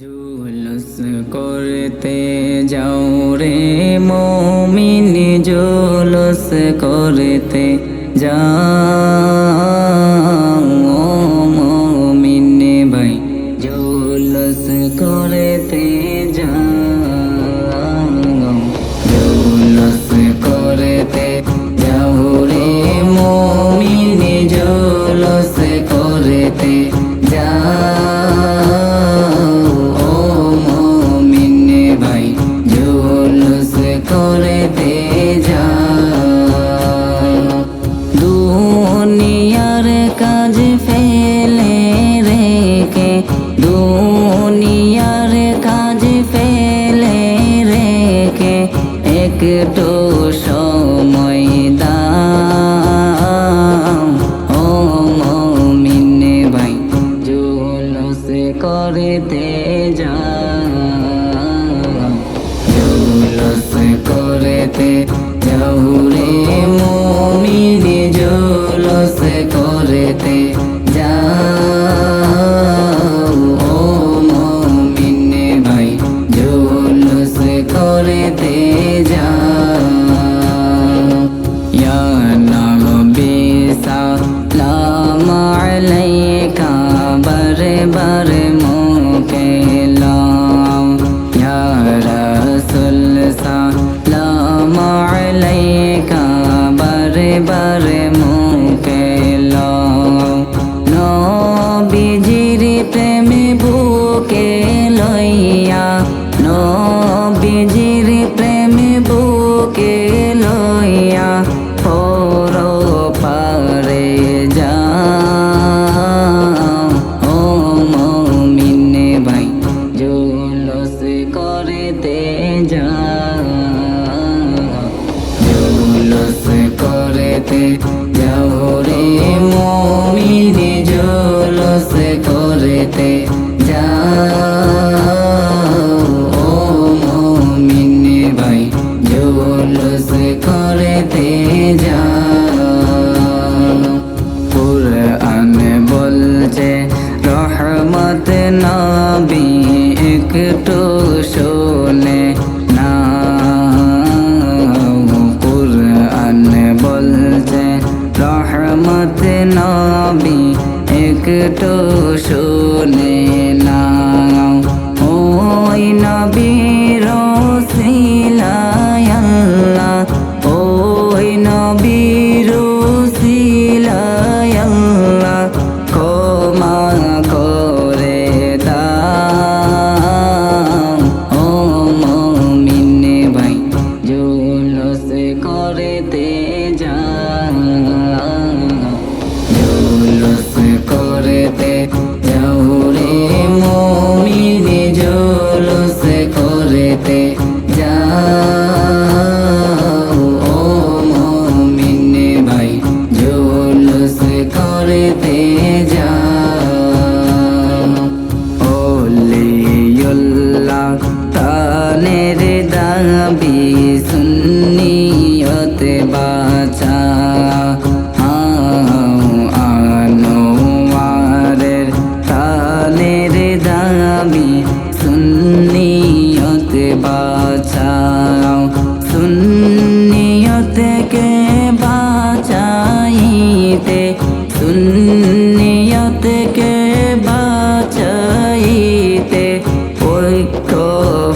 জুলুস করতে যাও রে মমিন জুলুস করতে যাও মমিন ভাই জুলুস করতে যাও। জুলুস একটু সময় দাও ও মমিন ভাই, জুলুসে করতে যাও জুলুস করতে যাও রে মমিন জুলুস করে দে যা। কুরআনে বলছে, রহমত নবী একটু শোনে না কুরআনে বলছে, রহমত নবী একটু শোনে না ওই নবীর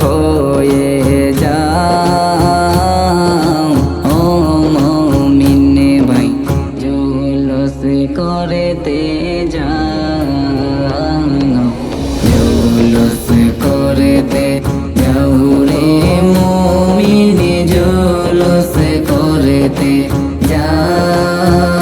হয়ে যাও। ও মমিনে ভাই, জুলস করেতে যাও। জুলস করেতে যাও রে মমিনে, জুলস করেতে যাও।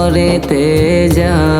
ভাই যা